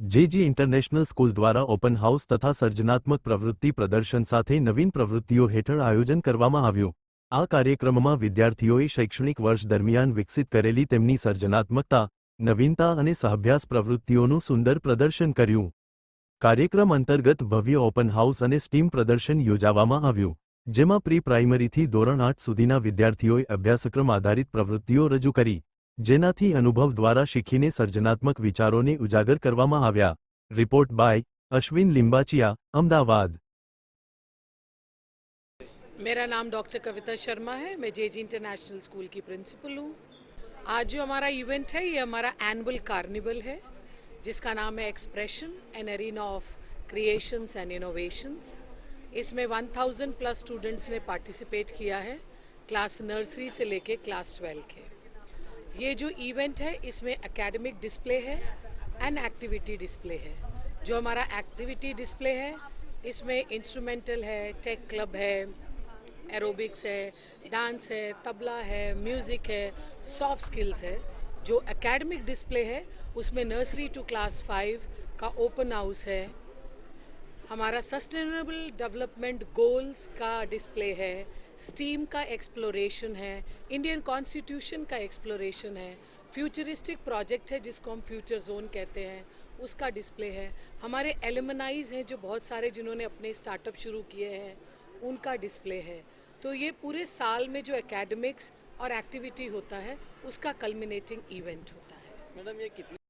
JG international school દ્વારા open house તથા સર્જનાત્મક પ્રવૃત્તિ પ્રદર્શન સાથે નવીન પ્રવૃત્તિઓ હેઠળ આયોજન કરવામાં આવ્યું. આ કાર્યક્રમમાં વિદ્યાર્થીઓએ શૈક્ષણિક વર્ષ દરમિયાન વિકસિત કરેલી તેમની સર્જનાત્મકતા, નવીનતા અને સહભ્યાસ પ્રવૃત્તિઓનું સુંદર પ્રદર્શન કર્યું. કાર્યક્રમ અંતર્ગત ભવ્ય ઓપન હાઉસ અને સ્ટીમ પ્રદર્શન યોજાવામાં આવ્યું, જેમાં પ્રી પ્રાઇમરીથી ધોરણ આઠ સુધીના વિદ્યાર્થીઓએ અભ્યાસક્રમ આધારિત પ્રવૃત્તિઓ રજૂ કરી. જેનાથી અનુભવ દ્વારા શીખીને સર્જનાત્મક વિચારોને ઉજાગર કરવામાં આવ્યા રિપોર્ટ બાય અશ્વિન लिंबाचिया अहमदाबाद मेरा नाम डॉक्टर कविता शर्मा है मैं जेजी इंटरनेशनल स्कूल की प्रिंसिपल हूँ आज जो हमारा इवेंट है ये हमारा एनुअल कार्निवल है जिसका नाम है expression an arena of creations and innovations इसमें 1000 प्लस स्टूडेंट्स ने पार्टिसिपेट किया है क्लास नर्सरी से लेके क्लास ट्वेल्व के ये जो इवेंट है, इसमें एकेडमिक डिस्प्ले है एंड एक्टिविटी डिस्प्ले है। जो हमारा एक्टिविटी डिस्प्ले है, इसमें इंस्ट्रूमेंटल है टेक क्लब है एरोबिक्स है डांस है, तबला है म्यूज़िक है सॉफ्ट स्किल्स है। जो एकेडमिक डिस्प्ले है, उसमें नर्सरी टू क्लास फाइव का ओपन हाउस है। हमारा सस्टेनेबल डेवलपमेंट गोल्स का डिस्प्ले है। स्टीम का एक्सप्लोरेशन है इंडियन कॉन्स्टिट्यूशन का एक्सप्लोरेशन है फ्यूचरिस्टिक प्रोजेक्ट है जिसको हम फ्यूचर जोन कहते हैं, उसका डिस्प्ले है। हमारे एलिमनाइज हैं जो बहुत सारे जिन्होंने अपने स्टार्टअप शुरू किए हैं, उनका डिस्प्ले है। तो ये पूरे साल में जो एकेडमिक्स और एक्टिविटी होता है, उसका कल्मिनेटिंग इवेंट होता है। मैडम, ये कितने